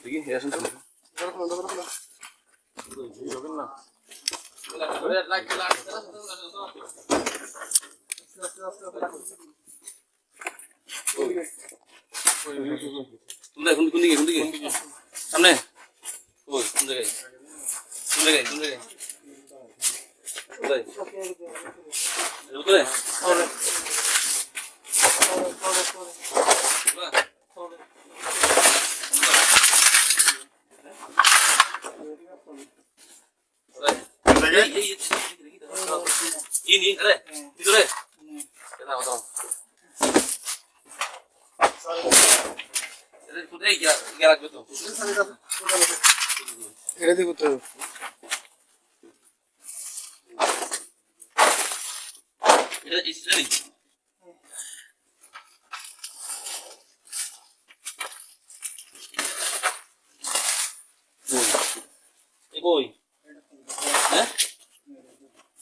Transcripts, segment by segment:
দেখি আসুন শুনুন কোন কোন দিকে কোন দিকে? সামনে? কোন জায়গায়? কোন জায়গায় কোন জায়গায় কোথায় ভিতরে ini ada itu deh kita mau tahu এটা কোথায় গিয়া গিয়া লাগবে তো এটা দিয়ে করতে হবে এটা ইসরায়েলি এই কই হ্যাঁ ওরে আর আর কম রো কাশোর নাম শুনে ভাগি ভাগি শুন শুন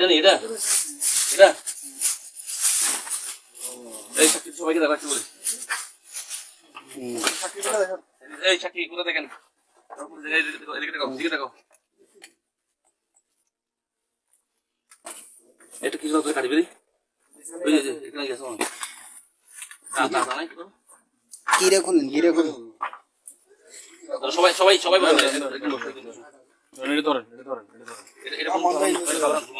এটা নেই এটা এটা এই চাকরি সবাইকে দেখা করে এই চাকরি কোথা দেখেন এদিকে দেখো, এদিকে দেখো এটা কি করে কাটবি রে ওই যে এখানে গেছে না না না নাই তো। গিরে খুলেন গিরে খুলেন সবাই সবাই সবাই। এটা ধরেন এটা এটা-। ধরেন এটা ধরেন।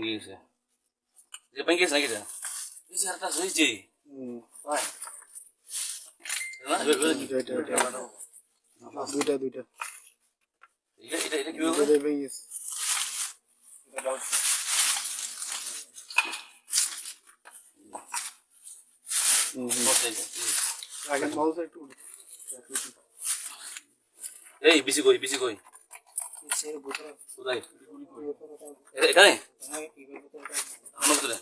ভেঙে গেছে যে ভেঙে গেছে নাকি এটা এই আরেকটা হয়েছে দুইটা দুইটা এটা এটা কি হবে এটা। আগে এই বিসি কই বিসি কই এখানে? আমার ভিতরে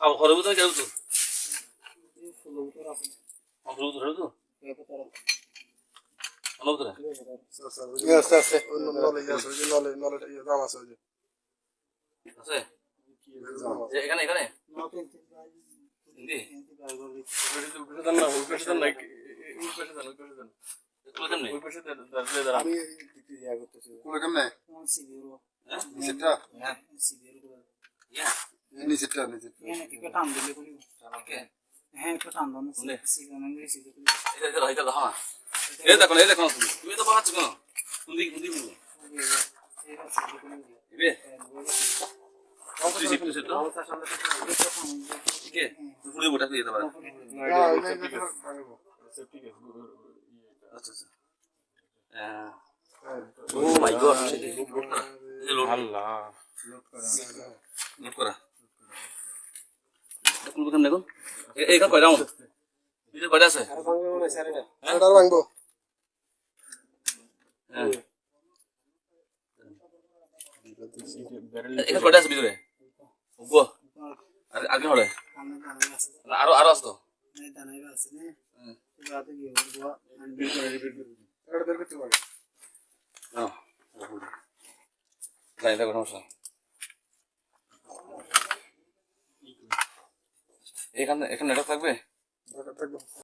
খাও ঘরের ভিতরে কেউ তো। ঘরের তো? আমার ভিতরে? আস্তে আস্তে। নলেজ নলেজ ইয়ে দাম আছে আছে এখানে এখানে আমি ইয়া করতেছি কোন কেমনে হ্যাঁ ইয়া নিচেরটা নিচেরটা ওকে হ্যাঁ একটু টান দাও নে। না এটা এটা এটা দেখো না এই দেখো না এই দেখো না তুমি তুমি তো বানাচ্ছ কোন দিকে কোন দিকে এবে তুই শিফট সেট ঠিক আছে পুরো বোটা দিয়ে দিতে পারে আচ্ছা আচ্ছা ও মাই গড সেটা লোড করা লোড আল্লাহ। লোড করা। কোন দোকান দেখুন এইখান কয়টা রাউন্ড দুইটা কয়টা আছে? এটা ভাঙবো। হ্যাঁ। এখানে কয়টা আছে ভিতরে? গো আর আগে হলে আরও আরও আছে তো? হুম। এটা বের করতে পারে। এটা কোনো সমস্যা। এখানে এখানে নেটওয়ার্ক থাকবে থাকবে